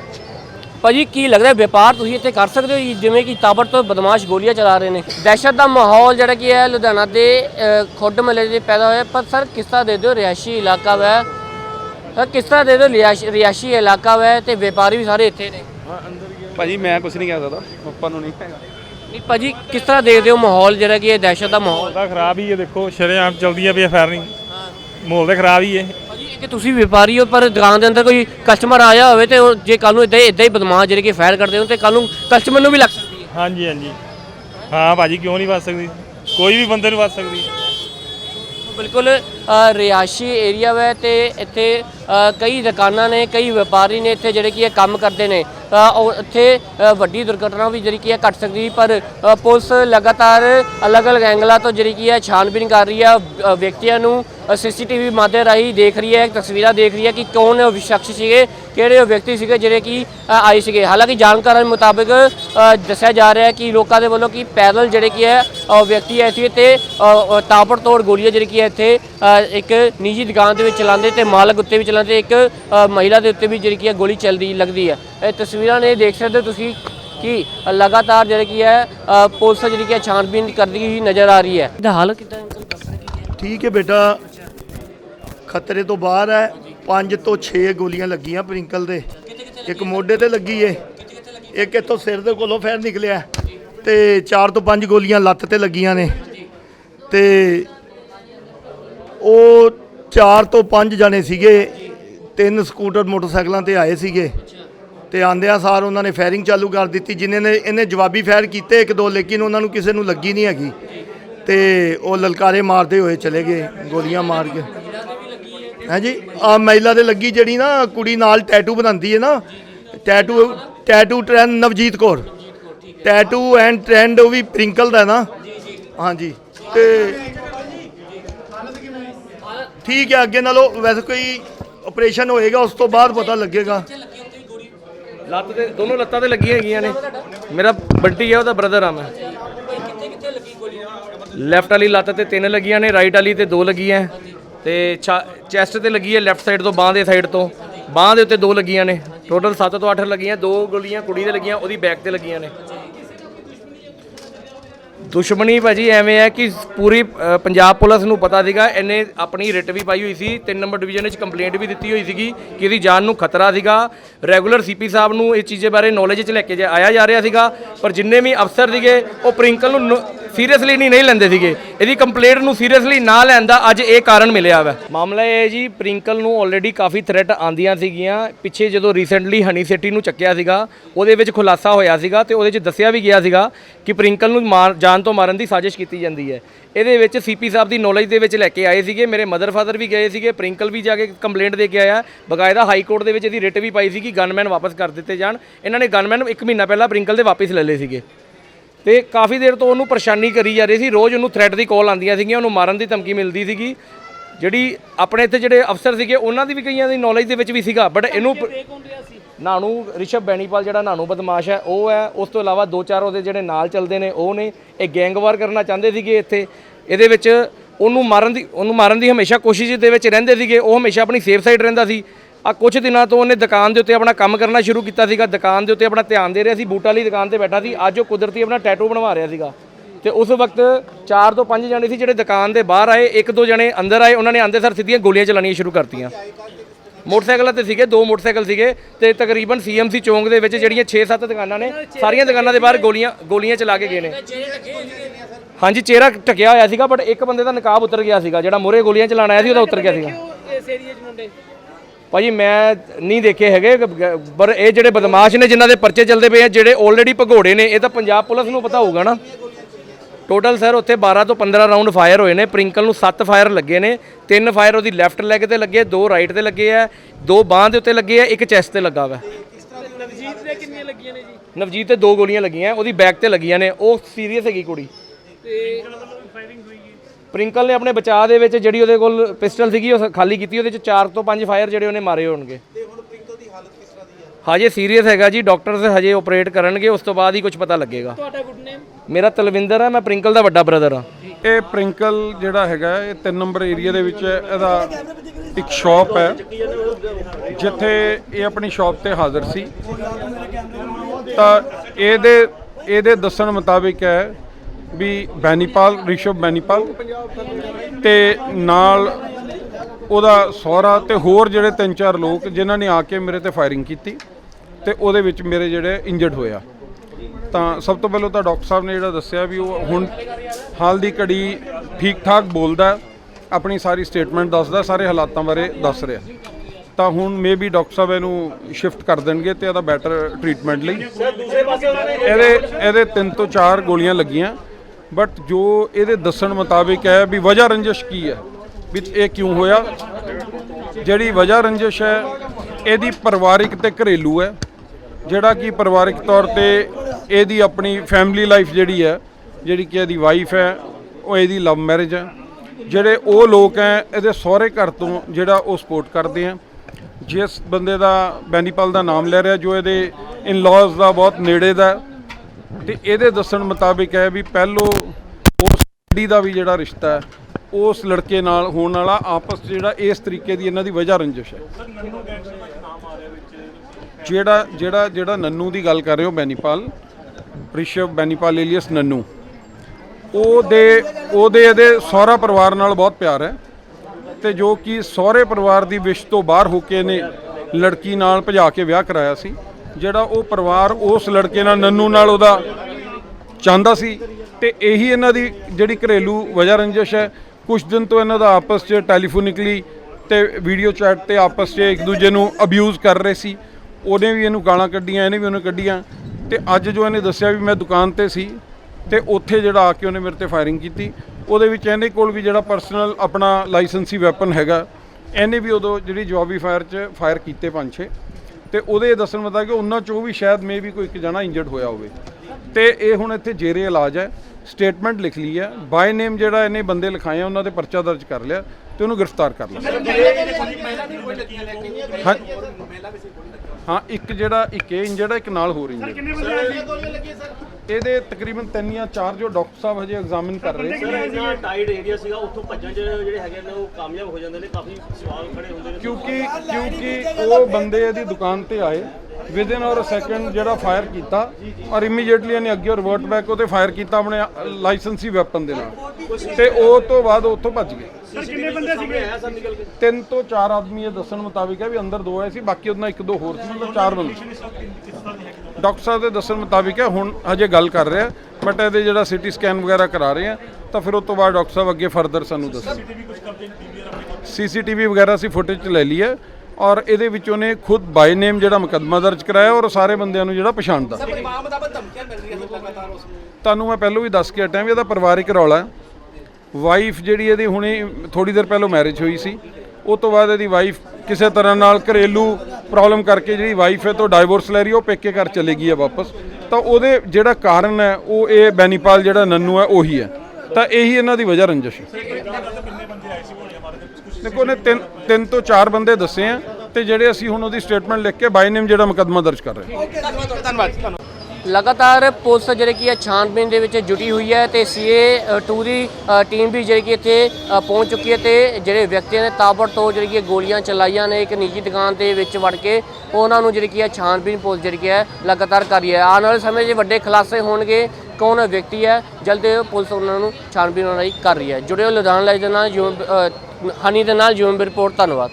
ਭਾਜੀ ਕੀ ਲੱਗਦਾ ਵਪਾਰ ਤੁਸੀਂ ਇੱਥੇ ਕਰ ਸਕਦੇ ਹੋ ਜਿਵੇਂ ਕਿ ਤਾਬੜ ਤੋਂ ਬਦਮਾਸ਼ ਗੋਲੀਆਂ ਚਲਾ ਰਹੇ ਨੇ। ਦਹਿਸ਼ਤ ਦਾ ਮਾਹੌਲ ਜਿਹੜਾ ਕੀ ਹੈ ਲੁਧਿਆਣਾ ਦੇ ਖੁੱਡ ਮਹੱਲੇ ਦੇ ਪੈਦਾ ਹੋਇਆ। ਪਰ ਸਰ ਕਿਸ ਤਰ੍ਹਾਂ ਦੇ ਦਿਓ? ਰਿਹਾਇਸ਼ੀ ਇਲਾਕਾ ਵੈ। ਸਰ ਕਿਸ ਤਰ੍ਹਾਂ ਦੇ ਦਿਓ? ਰਿਹਾਇਸ਼- ਰਿਹਾਇਸ਼ੀ ਇਲਾਕਾ ਵੈ ਤੇ ਵਪਾਰੀ ਵੀ ਸਾਰੇ ਇੱਥੇ ਨੇ। ਭਾਜੀ ਮੈਂ ਕੁਝ ਨਹੀਂ ਕਹਿ ਸਕਦਾ। ਆਪਾਂ ਨੂੰ ਨਹੀਂ। ਨਹੀਂ ਭਾਜੀ ਕਿਸ ਤਰ੍ਹਾਂ ਦੇਖਦੇ ਹੋ ਮਾਹੌਲ ਜਿਹੜਾ ਕਿ ਇਹ ਦਹਿਸ਼ਤ ਦਾ ਮਾਹੌਲ? ਉਹਦਾ ਖਰਾਬ ਹੀ ਹੈ ਦੇਖੋ ਸ਼ਰੇਆਮ ਚੱਲਦੀ ਆ ਵੀ ਫਾਇਰਿੰਗ। ਮਾਹੌਲ ਤਾਂ ਖਰਾਬ ਹੀ ਹੈ ਭਾਜੀ ਇਹ ਕਿ ਤੁਸੀਂ ਵਪਾਰੀ ਹੋ ਪਰ ਦੁਕਾਨ ਦੇ ਅੰਦਰ ਕੋਈ ਕਸਟਮਰ ਆਇਆ ਹੋਵੇ ਤੇ ਉਹ ਜੇ ਕੱਲ ਨੂੰ ਇਦਾਂ ਇਦਾਂ ਹੀ ਬਦਮਾਸ਼ ਜਿਹੜੇ ਕਿ ਫਾਇਰ ਕਰਦੇ ਹੋ ਤੇ ਕੱਲ ਨੂੰ ਕਸਟਮਰ ਨੂੰ ਵੀ ਲੱਗ ਸਕਦੀ ਹੈ। ਹਾਂਜੀ ਹਾਂਜੀ। ਹਾਂ ਭਾਜੀ ਕਿਉਂ ਨਹੀਂ ਵੱਜ ਸਕਦੀ? ਕੋਈ ਵੀ ਬੰਦੇ ਨੂੰ ਵੱਜ ਸਕਦੀ। ਬਿਲਕੁਲ ਅ, ਰਿਹਾਇਸ਼ੀ ਏਰੀਆ ਵਾ ਤੇ ਇੱਥੇ ਕਈ ਦੁਕਾਨਾਂ ਨੇ ਕਈ ਵਪਾਰੀ ਨੇ ਇੱਥੇ ਜਿਹੜੇ ਕਿ ਇਹ ਕੰਮ ਕਰਦੇ ਨੇ। ਅ, ਉਹ ਇੱਥੇ ਵੱਡੀ ਦੁਰਘਟਨਾ ਵੀ ਜਿਹੜੀ ਕੀ ਹੈ ਘਟ ਸਕਦੀ ਪਰ ਪੁਲਿਸ ਲਗਾਤਾਰ ਅਲੱਗ-ਅਲੱਗ ਐਂਗਲਾਂ ਤੋਂ ਜਿਹੜੀ ਕੀ ਹੈ ਛਾਣਬੀਨ ਕਰ ਰਹੀ ਹੈ ਵਿਅਕਤੀਆਂ ਨੂੰ ਸੀਸੀਟੀਵੀ ਮਾਧਿਅਮ ਰਾਹੀਂ ਦੇਖ ਰਹੀ ਹੈ ਤਸਵੀਰਾਂ ਦੇਖ ਰਹੀ ਹੈ ਕਿ ਕੌਣ ਉਹ ਸ਼ਖਸ ਸੀਗੇ ਕਿਹੜੇ ਉਹ ਵਿਅਕਤੀ ਸੀਗੇ ਜਿਹੜੇ ਕਿ ਆਏ ਸੀਗੇ। ਹਾਲਾਂਕਿ ਜਾਣਕਾਰਾਂ ਦੇ ਮੁਤਾਬਕ ਦੱਸਿਆ ਜਾ ਰਿਹਾ ਹੈ ਕਿ ਲੋਕਾਂ ਦੇ ਵੱਲੋਂ ਕਿ ਪੈਦਲ ਜਿਹੜੇ ਕੀ ਹੈ ਅ, ਵਿਅਕਤੀ ਆਏ ਸੀ ਤੇ ਤਾਬੜਤੋੜ ਗੋਲੀਆਂ ਜਿਹੜੀ ਕੀ ਹੈ ਇੱਥੇ ਇੱਕ ਨਿੱਜੀ ਦੁਕਾਨ ਦੇ ਵਿੱਚ ਚਲਾਉਂਦੇ ਤੇ ਮਾਲਕ ਉੱਤੇ ਵੀ ਚਲਾਉਂਦੇ ਇੱਕ ਮਹਿਲਾ ਦੇ ਉੱਤੇ ਵੀ ਜਿਹੜੀ ਕੀ ਹੈ ਗੋਲੀ ਚੱਲਦੀ ਲੱਗਦੀ ਹੈ ਇਹ ਤਸਵੀਰਾਂ ਨੇ ਦੇਖ ਸਕਦੇ ਹੋ ਤੁਸੀਂ ਕਿ ਲਗਾਤਾਰ ਜਿਹੜੀ ਕੀ ਹੈ ਅ, ਪੁਲਿਸ ਜਿਹੜੀ ਕੀ ਛਾਣਬੀਨ ਕਰਦੀ ਹੋਈ ਨਜ਼ਰ ਆ ਰਹੀ ਹੈ। ਇਹਦਾ ਹਾਲ ਕਿਦਾਂ ਠੀਕ ਹੈ ਬੇਟਾ। ਖਤਰੇ ਤੋਂ ਬਾਹਰ ਹੈ। 5 ਤੋਂ 6 ਗੋਲੀਆਂ ਲੱਗੀਆਂ ਪ੍ਰਿੰਕਲ ਦੇ। ਇੱਕ ਮੋਢੇ ਤੇ ਲੱਗੀ ਏ। ਇੱਕ ਇੱਥੋਂ ਸਿਰ ਦੇ ਕੋਲੋਂ ਫੈਰ ਨਿਕਲਿਆ। ਤੇ 4 ਤੋਂ 5 ਗੋਲੀਆਂ ਲੱਤ ਤੇ ਲੱਗੀਆਂ ਨੇ। ਤੇ ਉਹ ਚਾਰ ਤੋਂ ਪੰਜ ਜਣੇ ਸੀਗੇ, ਤਿੰਨ ਸਕੂਟਰ, ਮੋਟਰਸਾਈਕਲਾਂ ਤੇ ਆਏ ਸੀਗੇ। ਤੇ ਆਂਦਿਆਂ ਸਾਰ ਉਹਨਾਂ ਨੇ ਫਾਇਰਿੰਗ ਚਾਲੂ ਕਰ ਦਿੱਤੀ, ਜਿਨ੍ਹਾਂ ਨੇ ਇਹਨੇ ਜਵਾਬੀ ਫਾਇਰ ਕੀਤੇ, ਇੱਕ ਦੋ, ਲੇਕਿਨ ਉਹਨਾਂ ਨੂੰ ਕਿਸੇ ਨੂੰ ਲੱਗੀ ਨਹੀਂ ਹੈਗੀ। ਤੇ ਉਹ ਲਲਕਾਰੇ ਮਾਰਦੇ ਹੋਏ ਚਲੇ ਗਏ, ਗੋਲੀਆਂ ਮਾਰ ਕੇ। ਹਾਂਜੀ ਆ ਮਹਿਲਾ ਦੇ ਲੱਗੀ ਜਿਹੜੀ ਨਾ, ਕੁੜੀ ਨਾਲ ਟੈਟੂ ਬਣਾਉਂਦੀ ਹੈ ਨਾ, tattoo tattoo trend Navjeet Kaur. Tattoo and trend ਉਹ ਵੀ ਪ੍ਰਿੰਕਲ ਦਾ ਨਾ। ਹਾਂਜੀ, ਤੇ ਠੀਕ ਹੈ, ਅੱਗੇ ਨਾਲੋਂ ਵੈਸੇ ਕੋਈ ਆਪਰੇਸ਼ਨ ਹੋਏਗਾ, ਉਸ ਤੋਂ ਬਾਅਦ ਪਤਾ ਲੱਗੇਗਾ। ਲੱਤ ਤੇ, ਦੋਨੋਂ ਲੱਤਾਂ ਤੇ ਲੱਗੀਆਂ ਹੈਗੀਆਂ ਨੇ। ਮੇਰਾ ਬੰਟੀ ਹੈ, ਉਹਦਾ ਬ੍ਰਦਰ ਆ ਮੈਂ। ਲੈਫਟ ਵਾਲੀ ਲੱਤ ਤੇ ਤਿੰਨ ਲੱਗੀਆਂ ਨੇ ਰਾਈਟ ਵਾਲੀ ਤੇ ਦੋ ਲੱਗੀਆਂ। ਤੇ ਚੈਸਟ ਤੇ ਲੱਗੀ ਹੈ ਲੈਫਟ ਸਾਈਡ ਤੋਂ, ਬਾਹ ਦੇ ਸਾਈਡ ਤੋਂ। ਬਾਹ ਦੇ ਉੱਤੇ ਦੋ ਲੱਗੀਆਂ ਨੇ। ਟੋਟਲ 7 ਤੋਂ 8 ਲੱਗੀਆਂ, ਦੋ ਗੋਲੀਆਂ ਕੁੜੀ ਦੇ ਲੱਗੀਆਂ, ਉਹਦੀ ਬੈਕ ਤੇ ਲੱਗੀਆਂ ਨੇ। ਦੁਸ਼ਮਣੀ ਭਾਜੀ ਐਵੇਂ ਹੈ ਕਿ ਪੂਰੀ ਅ, ਪੰਜਾਬ ਪੁਲਿਸ ਨੂੰ ਪਤਾ ਸੀਗਾ ਇਹਨੇ ਆਪਣੀ ਰਿਟ ਵੀ ਪਾਈ ਹੋਈ ਸੀ ਤਿੰਨ ਨੰਬਰ ਡਿਵੀਜ਼ਨ ਵਿੱਚ ਕੰਪਲੇਂਟ ਵੀ ਦਿੱਤੀ ਹੋਈ ਸੀਗੀ ਕਿ ਇਹਦੀ ਜਾਨ ਨੂੰ ਖਤਰਾ ਸੀਗਾ। ਰੈਗੂਲਰ ਸੀਪੀ ਸਾਹਿਬ ਨੂੰ ਇਸ ਚੀਜ਼ ਬਾਰੇ ਨੌਲੇਜ 'ਚ ਲੈ ਕੇ ਜਾ- ਆਇਆ ਜਾ ਰਿਹਾ ਸੀਗਾ ਪਰ ਜਿੰਨੇ ਵੀ ਅਫਸਰ ਸੀਗੇ ਉਹ ਪ੍ਰਿੰਕਲ ਨੂੰ ਸੀਰੀਅਸਲੀ ਨਹੀਂ ਨਹੀਂ ਲੈਂਦੇ ਸੀਗੇ। ਇਹਦੀ ਕੰਪਲੇਂਟ ਨੂੰ ਸੀਰੀਅਸਲੀ ਨਾ ਲੈਣ ਦਾ ਅੱਜ ਇਹ ਕਾਰਨ ਮਿਲਿਆ ਵਾ। ਮਾਮਲਾ ਇਹ ਹੈ ਜੀ, ਪ੍ਰਿੰਕਲ ਨੂੰ ਆਲਰੇਡੀ ਕਾਫੀ ਥ੍ਰੈਟ ਆਂਦੀਆਂ ਸੀਗੀਆਂ। ਪਿੱਛੇ ਜਦੋਂ ਰੀਸੈਂਟਲੀ ਹਨੀ ਸਿਟੀ ਨੂੰ ਚੱਕਿਆ ਸੀਗਾ, ਉਹਦੇ ਵਿੱਚ ਖੁਲਾਸਾ ਹੋਇਆ ਸੀਗਾ ਤੇ ਉਹਦੇ 'ਚ ਦੱਸਿਆ ਵੀ ਗਿਆ ਸੀਗਾ ਕਿ ਪ੍ਰਿੰਕਲ ਨੂੰ ਮਾਰ, ਜਾਨ ਤੋਂ ਮਾਰਨ ਦੀ ਸਾਜ਼ਿਸ਼ ਕੀਤੀ ਜਾਂਦੀ ਹੈ। ਇਹਦੇ ਵਿੱਚ ਸੀਪੀ ਸਾਹਿਬ ਦੀ ਨੌਲੇਜ ਦੇ ਵਿੱਚ ਲੈ ਕੇ ਆਏ ਸੀਗੇ, ਮੇਰੇ ਮਦਰ ਫਾਦਰ ਵੀ ਗਏ ਸੀਗੇ, ਪ੍ਰਿੰਕਲ ਵੀ ਜਾ ਕੇ ਕੰਪਲੇਂਟ ਦੇ ਕੇ ਆਇਆ। ਬਕਾਇਦਾ ਹਾਈ ਕੋਰਟ ਦੇ ਵਿੱਚ ਇਹਦੀ ਰਿਟ ਵੀ ਪਾਈ ਸੀ ਕਿ ਗਨਮੈਨ ਵਾਪਸ ਕਰ ਦਿੱਤੇ ਜਾਣ। ਇਹਨਾਂ ਨੇ ਗਨਮੈਨ ਇੱਕ ਮਹੀਨਾ ਪਹਿਲਾਂ ਪ੍ਰਿੰਕਲ ਦੇ ਵਾਪਸ ਲੈ ਲਏ ਸੀਗੇ। ਤੇ ਕਾਫੀ ਦੇਰ ਤੋਂ ਉਹਨੂੰ ਪਰੇਸ਼ਾਨੀ ਕਰੀ ਜਾ ਰਹੀ ਸੀ। ਰੋਜ਼ ਉਹਨੂੰ ਥ੍ਰੈਟ ਦੀ ਕਾਲ ਆਉਂਦੀਆਂ ਸੀਗੀਆਂ ਉਹਨੂੰ ਮਾਰਨ ਦੀ ਧਮਕੀ ਮਿਲਦੀ ਸੀਗੀ। ਜਿਹੜੀ ਆਪਣੇ ਇੱਥੇ ਜਿਹੜੇ ਅਫਸਰ ਸੀਗੇ ਉਹਨਾਂ ਦੀ ਵੀ ਕਈਆਂ ਦੀ ਨੌਲੇਜ ਦੇ ਵਿੱਚ ਵੀ ਸੀਗਾ ਬਟ ਇਹਨੂੰ ਨਾਨੂ ਰਿਸ਼ਵ ਬੈਣੀਪਾਲ ਜਿਹੜਾ ਨਾਨੂ ਬਦਮਾਸ਼ ਹੈ ਉਹ ਹੈ। ਉਸ ਤੋਂ ਇਲਾਵਾ ਦੋ ਚਾਰ ਉਹਦੇ ਜਿਹੜੇ ਨਾਲ ਚੱਲਦੇ ਨੇ ਉਹ ਨੇ। ਇਹ ਗੈਂਗਵਾਰ ਕਰਨਾ ਚਾਹੁੰਦੇ ਸੀਗੇ ਇੱਥੇ। ਇਹਦੇ ਵਿੱਚ ਉਹਨੂੰ ਮਾਰਨ ਦੀ ਉਹਨੂੰ ਮਾਰਨ ਦੀ ਹਮੇਸ਼ਾ ਕੋਸ਼ਿਸ਼ ਦੇ ਵਿੱਚ ਰਹਿੰਦੇ ਸੀਗੇ। ਉਹ ਹਮੇਸ਼ਾ ਆਪਣੀ ਸੇਫ ਸਾਈਡ ਰਹਿੰਦਾ ਸੀ। ਆ ਕੁਝ ਦਿਨਾਂ ਤੋਂ ਉਹਨੇ ਦੁਕਾਨ ਦੇ ਉੱਤੇ ਆਪਣਾ ਕੰਮ ਕਰਨਾ ਸ਼ੁਰੂ ਕੀਤਾ ਸੀਗਾ। ਦੁਕਾਨ ਦੇ ਉੱਤੇ ਆਪਣਾ ਧਿਆਨ ਦੇ ਰਿਹਾ ਸੀ, ਬੂਟਾ ਵਾਲੀ ਦੁਕਾਨ ਤੇ ਬੈਠਾ ਸੀ। ਅੱਜ ਉਹ ਕੁਦਰਤੀ ਆਪਣਾ ਟੈਟੂ ਬਣਵਾ ਰਿਹਾ ਸੀਗਾ। ਤੇ ਉਸ ਵਕਤ 4 ਤੋਂ 5 ਜਣੇ ਸੀ ਜਿਹੜੇ ਦੁਕਾਨ ਦੇ ਬਾਹਰ ਆਏ। ਇੱਕ ਦੋ ਜਣੇ ਅੰਦਰ ਆਏ। ਉਹਨਾਂ ਨੇ ਆਂਦੇ ਸਰ ਸਿੱਧੀਆਂ ਗੋਲੀਆਂ ਚਲਾਉਣੀਆਂ ਸ਼ੁਰੂ ਕਰਤੀਆਂ। ਮੋਟਰਸਾਈਕਲਾਂ ਤੇ ਸੀਗੇ, ਦੋ ਮੋਟਰਸਾਈਕਲ ਸੀਗੇ ਤੇ ਤਕਰੀਬਨ ਸੀਐਮਸੀ ਚੌਂਕ ਦੇ ਵਿੱਚ ਜਿਹੜੀਆਂ 6-7 ਦੁਕਾਨਾਂ ਨੇ, ਸਾਰੀਆਂ ਦੁਕਾਨਾਂ ਦੇ ਬਾਹਰ ਗੋਲੀਆਂ ਗੋਲੀਆਂ ਚਲਾ ਕੇ ਗਏ ਨੇ। ਹਾਂਜੀ, ਚਿਹਰਾ ਢਕਿਆ ਹੋਇਆ ਸੀਗਾ ਬਟ ਇੱਕ ਬੰਦੇ ਦਾ ਨਕਾਬ ਉਤਰ ਗਿਆ ਸੀਗਾ, ਜਿਹੜਾ ਮੂਹਰੇ ਗੋਲੀਆਂ ਚਲਾਣ ਆਇਆ ਸੀ, ਉਹਦਾ ਉਤਰ ਗਿਆ ਸੀਗਾ। ਭਾਜੀ ਮੈਂ ਨਹੀਂ ਦੇਖੇ ਹੈਗੇ ਪਰ ਇਹ ਜਿਹੜੇ ਬਦਮਾਸ਼ ਨੇ ਜਿਨ੍ਹਾਂ ਦੇ ਪਰਚੇ ਚੱਲਦੇ ਪਏ ਆ ਜਿਹੜੇ ਆਲਰੇਡੀ ਭਗੌੜੇ ਨੇ ਇਹ ਤਾਂ ਪੰਜਾਬ ਪੁਲਿਸ ਨੂੰ ਪਤਾ ਹੋਊਗਾ ਨਾ। ਟੋਟਲ ਸਰ ਉੱਥੇ 12 ਤੋਂ 15 ਰਾਉਂਡ ਫਾਇਰ ਹੋਏ ਨੇ ਪ੍ਰਿੰਕਲ ਨੂੰ 7 ਫਾਇਰ ਲੱਗੇ ਨੇ ਤਿੰਨ ਫਾਇਰ ਉਹਦੀ ਲੈਫਟ ਲੈਗ ਤੇ ਲੱਗੇ ਦੋ ਰਾਈਟ ਤੇ ਲੱਗੇ ਆ ਦੋ ਬਾਹਾਂ ਦੇ ਉੱਤੇ ਲੱਗੇ ਆ ਇੱਕ ਚੈਸਟ ਤੇ ਲੱਗਾ ਵਾ। ਨਵਜੀਤ ਦੇ ਕਿੰਨੀਆਂ ਲੱਗੀਆਂ ਨੇ ਜੀ? ਨਵਜੀਤ ਤੇ ਦੋ ਗੋਲੀਆਂ ਲੱਗੀਆਂ ਉਹਦੀ ਬੈਕ ਤੇ ਲੱਗੀਆਂ ਨੇ ਉਹ ਸੀਰੀਅਸ ਹੈਗੀ ਕੁੜੀ। ਤੇ ਪ੍ਰਿੰਕਲ ਨੇ ਆਪਣੇ ਬਚਾਅ ਦੇ ਵਿੱਚ ਜਿਹੜੀ ਉਹਦੇ ਕੋਲ ਪਿਸਟਲ ਸੀਗੀ ਉਹ ਖਾਲੀ ਕੀਤੀ ਉਹਦੇ ਚ 4 ਤੋਂ 5 ਫਾਇਰ ਜਿਹੜੇ ਉਹਨੇ ਮਾਰੇ ਹੋਣਗੇ। ਤੇ ਹੁਣ ਪ੍ਰਿੰਕਲ ਦੀ ਹਾਲਤ ਕਿਸ ਤਰ੍ਹਾਂ ਦੀ ਹੈ? ਹਜੇ ਸੀਰੀਅਸ ਹੈਗਾ ਜੀ ਡਾਕਟਰਸ ਹਜੇ ਆਪਰੇਟ ਕਰਨਗੇ ਉਸ ਤੋਂ ਬਾਅਦ ਹੀ ਕੁਝ ਪਤਾ ਲੱਗੇਗਾ। ਤੁਹਾਡਾ ਗੁੱਡ ਨੇਮ ਮੇਰਾ ਤਲਵਿੰਦਰ ਹੈ ਮੈਂ ਪ੍ਰਿੰਕਲ ਦਾ ਵੱਡਾ ਬ੍ਰਦਰ ਹਾਂ ਇਹ ਪ੍ਰਿੰਕਲ ਜਿਹੜਾ ਹੈਗਾ ਇਹ 3 ਨੰਬਰ ਏਰੀਆ ਦੇ ਵਿੱਚ ਇਹਦਾ ਇੱਕ ਸ਼ਾਪ ਹੈ ਜਿੱਥੇ ਇਹ ਆਪਣੀ ਸ਼ਾਪ ਤੇ ਹਾਜ਼ਰ ਸੀ। ਤਾਂ ਇਹਦੇ ਇਹਦੇ ਦੱਸਣ ਮੁਤਾਬਿਕ ਹੈ ਵੀ ਬੈਨੀਪਾਲ, ਰਿਸ਼ਵ ਬੈਨੀਪਾਲ ਤੇ ਨਾਲ ਉਹਦਾ ਸਹੁਰਾ ਤੇ ਹੋਰ ਜਿਹੜੇ ਤਿੰਨ ਚਾਰ ਲੋਕ ਜਿਨ੍ਹਾਂ ਨੇ ਆ ਕੇ ਮੇਰੇ ਤੇ ਫਾਇਰਿੰਗ ਕੀਤੀ ਤੇ ਉਹਦੇ ਵਿੱਚ ਮੇਰੇ ਜਿਹੜੇ ਇੰਜਰਡ ਹੋਇਆ। ਤਾਂ ਸਭ ਤੋਂ ਪਹਿਲਾਂ ਤਾਂ ਡਾਕਟਰ ਸਾਹਿਬ ਨੇ ਜਿਹੜਾ ਦੱਸਿਆ ਵੀ ਉਹ ਹੁਣ ਹਾਲ ਦੀ ਘੜੀ ਠੀਕ ਠਾਕ ਬੋਲਦਾ, ਆਪਣੀ ਸਾਰੀ ਸਟੇਟਮੈਂਟ ਦੱਸਦਾ, ਸਾਰੇ ਹਾਲਾਤਾਂ ਬਾਰੇ ਦੱਸ ਰਿਹਾ। ਤਾਂ ਹੁਣ ਮੇਬੀ ਡਾਕਟਰ ਸਾਹਿਬ ਇਹਨੂੰ ਸ਼ਿਫਟ ਕਰ ਦੇਣਗੇ ਤੇ ਇਹਦਾ ਬੈਟਰ ਟ੍ਰੀਟਮੈਂਟ ਲਈ। ਇਹਦੇ ਇਹਦੇ ਤਿੰਨ ਤੋਂ ਚਾਰ ਗੋਲੀਆਂ ਲੱਗੀਆਂ। ਬਟ ਜੋ ਇਹਦੇ ਦੱਸਣ ਮੁਤਾਬਿਕ ਹੈ ਵੀ ਵਜ੍ਹਾ ਰੰਜਿਸ਼ ਕੀ ਹੈ, ਵੀ ਇਹ ਕਿਉਂ ਹੋਇਆ? ਜਿਹੜੀ ਵਜ੍ਹਾ ਰੰਜਿਸ਼ ਹੈ, ਇਹਦੀ ਪਰਿਵਾਰਿਕ ਤੇ ਘਰੇਲੂ ਹੈ, ਜਿਹੜਾ ਕਿ ਪਰਿਵਾਰਿਕ ਤੌਰ ਤੇ ਇਹਦੀ ਆਪਣੀ ਫੈਮਿਲੀ ਲਾਈਫ ਜਿਹੜੀ ਹੈ, ਜਿਹੜੀ ਕਿ ਇਹਦੀ ਵਾਈਫ ਹੈ, ਉਹ ਇਹਦੀ ਲਵ ਮੈਰਿਜ ਹੈ। ਜਿਹੜੇ ਉਹ ਲੋਕ ਹੈ, ਇਹਦੇ ਸਹੁਰੇ ਘਰ ਤੋਂ ਜਿਹੜਾ ਉਹ ਸਪੋਰਟ ਕਰਦੇ ਆ ਜਿਸ ਬੰਦੇ ਦਾ, ਬੈਨੀਪਾਲ ਦਾ ਨਾਮ ਲੈ ਰਿਹਾ, ਜੋ ਇਹਦੇ ਇਨ-ਲॉज ਦਾ ਬਹੁਤ ਨੇੜੇ ਦਾ ਤੇ ਇਹਦੇ ਦੱਸਣ ਮੁਤਾਬਿਕ ਹੈ ਵੀ ਪਹਿਲੋ ਉਸ ਲੜੀ ਦਾ ਵੀ ਜਿਹੜਾ ਰਿਸ਼ਤਾ ਹੈ ਉਸ ਲੜਕੇ ਨਾਲ ਹੋਣ ਵਾਲਾ ਆਪਸ ਜਿਹੜਾ ਇਸ ਤਰੀਕੇ ਦੀ ਇਹਨਾਂ ਦੀ ਵਜ੍ਹਾ ਰੰਜਿਸ਼ ਹੈ। ਜਿਹੜਾ ਜਿਹੜਾ ਜਿਹੜਾ ਨੰਨੂ ਦੀ ਗੱਲ ਕਰ ਰਹੇ ਹੋ ਬੈਨੀਪਾਲ ਰਿਸ਼ਵ ਬੈਨੀਪਾਲ ਏਲੀਅਸ ਨੰਨੂ। ਉਹਦੇ ਉਹਦੇ ਇਹਦੇ ਸਹੁਰਾ ਪਰਿਵਾਰ ਨਾਲ ਬਹੁਤ ਪਿਆਰ ਹੈ ਤੇ ਜੋ ਕਿ ਸਹੁਰੇ ਪਰਿਵਾਰ ਦੀ ਵਿਸ਼ ਤੋਂ ਬਾਹਰ ਹੋ ਕੇ ਇਹਨੇ ਲੜਕੀ ਨਾਲ ਭਜਾ ਕੇ ਵਿਆਹ ਕਰਾਇਆ ਸੀ। ਜਿਹੜਾ ਉਹ ਪਰਿਵਾਰ ਉਸ ਲੜਕੇ ਨਾਲ, ਨੰਨੂ ਨਾਲ ਉਹਦਾ ਚਾਹੁੰਦਾ ਸੀ ਤੇ ਇਹੀ ਇਹਨਾਂ ਦੀ ਜਿਹੜੀ ਘਰੇਲੂ ਵਜ੍ਹਾ ਰੰਜਿਸ਼ ਹੈ। ਕੁਝ ਦਿਨ ਤੋਂ ਇਹਨਾਂ ਦਾ ਆਪਸ 'ਚ ਟੈਲੀਫੋਨਿਕਲੀ ਤੇ ਵੀਡੀਓ ਚੈਟ ਤੇ ਆਪਸ 'ਚ ਇੱਕ ਦੂਜੇ ਨੂੰ ਅਬਿਊਜ਼ ਕਰ ਰਹੇ ਸੀ। ਉਹਨੇ ਵੀ ਇਹਨੂੰ ਗਾਲਾਂ ਕੱਢੀਆਂ, ਇਹਨੇ ਵੀ ਉਹਨੂੰ ਕੱਢੀਆਂ। ਤੇ ਅੱਜ ਜੋ ਇਹਨੇ ਦੱਸਿਆ ਵੀ ਮੈਂ ਦੁਕਾਨ ਤੇ ਸੀ ਤੇ ਉੱਥੇ ਜਿਹੜਾ ਆ ਕੇ ਉਹਨੇ ਮੇਰੇ ਤੇ ਫਾਇਰਿੰਗ ਕੀਤੀ। ਉਹਦੇ ਵਿੱਚ ਇਹਦੇ ਕੋਲ ਵੀ ਜਿਹੜਾ ਪਰਸਨਲ ਆਪਣਾ ਲਾਇਸੈਂਸੀ ਵੈਪਨ ਹੈਗਾ, ਇਹਨੇ ਵੀ ਉਦੋਂ ਜਿਹੜੀ ਜਵਾਬੀ ਫਾਇਰ 'ਚ ਫਾਇਰ ਕੀਤੇ ਪੰਜ ਛੇ। ਤੇ ਉਹਦੇ ਦੱਸਣ ਮਤਾ ਕਿ ਉਹਨਾਂ ਚੋਂ ਵੀ ਸ਼ਾਇਦ ਮੇਬੀ ਕੋਈ ਇੱਕ ਜਣਾ ਇੰਜਰਡ ਹੋਇਆ ਹੋਵੇ। ਤੇ ਇਹ ਹੁਣ ਇੱਥੇ ਜੇਰੇ ਇਲਾਜ ਹੈ ਸਟੇਟਮੈਂਟ ਲਿਖ ਲਈ ਹੈ ਬਾਈ ਨੇਮ ਜਿਹੜਾ ਇਹਨੇ ਬੰਦੇ ਲਿਖਾਏ ਉਹਨਾਂ ਤੇ ਪਰਚਾ ਦਰਜ ਕਰ ਲਿਆ ਤੇ ਉਹਨੂੰ ਗ੍ਰਿਫਤਾਰ ਕਰ ਲਿਆ। ਹਾਂ ਇੱਕ ਜਿਹੜਾ, ਇੱਕ ਇਹ ਇੰਜਰਡ ਹੈ, ਇੱਕ ਨਾਲ ਹੋਰ ਇੰਜਰਡ ਇਹਦੇ ਤਕਰੀਬਨ ਤਿੰਨ ਜਾਂ ਚਾਰ ਜੋ ਡਾਕਟਰ ਸਾਹਿਬ ਹਜੇ ਐਗਜ਼ਾਮਿਨ ਕਰ ਰਹੇ ਸੀ। ਇੰਨਾ ਟਾਈਟ ਏਰੀਆ ਸੀਗਾ ਉੱਥੋਂ ਭੱਜਣ ਚ ਜਿਹੜੇ ਹੈਗੇ ਨੇ ਉਹ ਕਾਮਯਾਬ ਹੋ ਜਾਂਦੇ ਨੇ ਕਾਫੀ ਸਵਾਲ ਖੜੇ ਹੁੰਦੇ ਨੇ। ਕਿਉਂਕਿ ਕਿਉਂਕਿ ਉਹ ਬੰਦੇ ਇਹਦੀ ਦੁਕਾਨ ਤੇ ਆਏ ਵਿਦਿਨ ਔਰ ਸੈਕਿੰਡ ਜਿਹੜਾ ਫਾਇਰ ਕੀਤਾ ਔਰ ਇਮੀਡੀਏਟਲੀ ਇਹਨੇ ਅੱਗੇ ਰਿਵਰਟ ਬੈਕ ਉਹਤੇ ਫਾਇਰ ਕੀਤਾ ਆਪਣੇ ਲਾਇਸੈਂਸੀ ਵੈਪਨ ਦੇ ਨਾਲ। ਤੇ ਉਹ ਤੋਂ ਬਾਅਦ ਉੱਥੋਂ ਭੱਜ ਗਏ। ਸਰ ਕਿੰਨੇ ਬੰਦੇ ਸੀਗੇ? ਆਇਆ ਸਰ ਨਿਕਲ ਕੇ। ਤਿੰਨ ਤੋਂ ਚਾਰ ਆਦਮੀ ਇਹ ਦੱਸਣ ਮੁਤਾਬਿਕ ਹੈ ਵੀ ਅੰਦਰ ਦੋ ਆਏ ਸੀ ਬਾਕੀ ਉਹਨਾਂ ਇੱਕ ਦੋ ਹੋਰ ਸੀ ਮਤਲਬ ਚਾਰ ਬੰਦੇ। ਡਾਕਟਰ ਸਾਹਿਬ ਦੇ ਦੱਸਣ ਮੁਤਾਬਿਕ ਹੈ ਹੁਣ ਹਜੇ ਗੱਲ ਕਰ ਰਿਹਾ ਬਟ ਇਹਦੇ ਜਿਹੜਾ ਸਿਟੀ ਸਕੈਨ ਵਗੈਰਾ ਕਰਾ ਰਹੇ ਆ ਤਾਂ ਫਿਰ ਉਸ ਤੋਂ ਬਾਅਦ ਡਾਕਟਰ ਸਾਹਿਬ ਅੱਗੇ ਫਰਦਰ ਸਾਨੂੰ ਦੱਸਣ ਸੀਸੀਟੀਵੀ ਵਗੈਰਾ ਅਸੀਂ ਫੁਟੇਜ ਲੈ ਲਈ ਹੈ ਔਰ ਇਹਦੇ ਵਿੱਚ ਉਹਨੇ ਖੁਦ ਬਾਈ ਨੇਮ ਜਿਹੜਾ ਮੁਕੱਦਮਾ ਦਰਜ ਕਰਾਇਆ ਔਰ ਸਾਰੇ ਬੰਦਿਆਂ ਨੂੰ ਜਿਹੜਾ ਪਛਾਣਦਾ। ਤੁਹਾਨੂੰ ਮੈਂ ਪਹਿਲਾਂ ਵੀ ਦੱਸ ਕੇ ਹਟਿਆ ਵੀ ਇਹਦਾ ਪਰਿਵਾਰਿਕ ਰੌਲਾ ਵਾਈਫ ਜਿਹੜੀ ਇਹਦੀ ਹੁਣੇ ਥੋੜੀ ਦੇਰ ਪਹਿਲਾਂ ਮੈਰਿਜ ਹੋਈ ਸੀ ਉਸ ਤੋਂ ਬਾਅਦ ਇਹਦੀ ਵਾਈਫ ਕਿਸੇ ਤਰ੍ਹਾਂ ਨਾਲ ਘਰੇਲੂ ਪ੍ਰੋਬਲਮ ਕਰਕੇ ਜਿਹੜੀ ਵਾਈਫ ਹੈ ਤੋਂ ਡਾਈਵੋਰਸ ਲੈ ਰਹੀ ਹੈ, ਉਹ ਪੇਕੇ ਘਰ ਚਲੇ ਗਈ ਹੈ ਵਾਪਸ। ਤਾਂ ਉਹਦੇ ਜਿਹੜਾ ਕਾਰਨ ਹੈ ਉਹ ਇਹ ਬੈਨੀਪਾਲ ਜਿਹੜਾ ਨੰਨੂ ਹੈ ਉਹੀ ਹੈ। ਤਾਂ ਇਹੀ ਇਹਨਾਂ ਦੀ ਵਜ੍ਹਾ ਰੰਜਿਸ਼ ਦੇਖੋ ਨੇ ਤਿੰਨ ਤਿੰਨ ਤੋਂ ਚਾਰ ਬੰਦੇ ਦੱਸੇ ਆ ਤੇ ਜਿਹੜੇ ਅਸੀਂ ਹੁਣ ਉਹਦੀ ਸਟੇਟਮੈਂਟ ਲਿਖ ਕੇ ਬਾਈ ਨੇਮ ਜਿਹੜਾ ਮੁਕੱਦਮਾ ਦਰਜ ਕਰ ਰਹੇ ਹਾਂ। ਲਗਾਤਾਰ ਪੁਲਿਸ ਜਿਹੜੀ ਕੀ ਹੈ ਛਾਣਬੀਨ ਦੇ ਵਿੱਚ ਜੁਟੀ ਹੋਈ ਹੈ ਤੇ ਸੀਏ 2 ਦੀ ਟੀਮ ਵੀ ਜਿਹੜੀ ਕਿ ਇੱਥੇ ਪਹੁੰਚ ਚੁੱਕੀ ਹੈ ਤੇ ਜਿਹੜੇ ਵਿਅਕਤੀਆਂ ਨੇ ਤਾਬੜ ਤੋਂ ਜਿਹੜੀ ਕਿ ਗੋਲੀਆਂ ਚਲਾਈਆਂ ਨੇ, ਇੱਕ ਨਿੱਜੀ ਦੁਕਾਨ ਦੇ ਵਿੱਚ ਵੜ ਕੇ ਉਹਨਾਂ ਨੂੰ ਜਿਹੜੀ ਕੀ ਹੈ ਛਾਣਬੀਨ ਪੁਲਿਸ ਜਿਹੜੀ ਕੀ ਹੈ ਲਗਾਤਾਰ ਕਰ ਰਹੀ ਹੈ। ਆਉਣ ਵਾਲੇ ਸਮੇਂ 'ਚ ਵੱਡੇ ਖੁਲਾਸੇ ਹੋਣਗੇ, ਕੌਣ ਵਿਅਕਤੀ ਹੈ, ਜਲਦ ਪੁਲਿਸ ਉਹਨਾਂ ਨੂੰ ਛਾਣਬੀਨ ਉਹਨਾਂ ਦੀ ਕਰ ਰਹੀ ਹੈ। ਜੁੜਿਓ ਲੁਧਿਆਣਾ ਲਾਈਵ ਦੇ ਨਾਲ ਜਿਉਂ ਹਨੀ ਦੇ ਨਾਲ ਜਿਉਂ ਰਿਪੋਰਟ ਧੰਨਵਾਦ।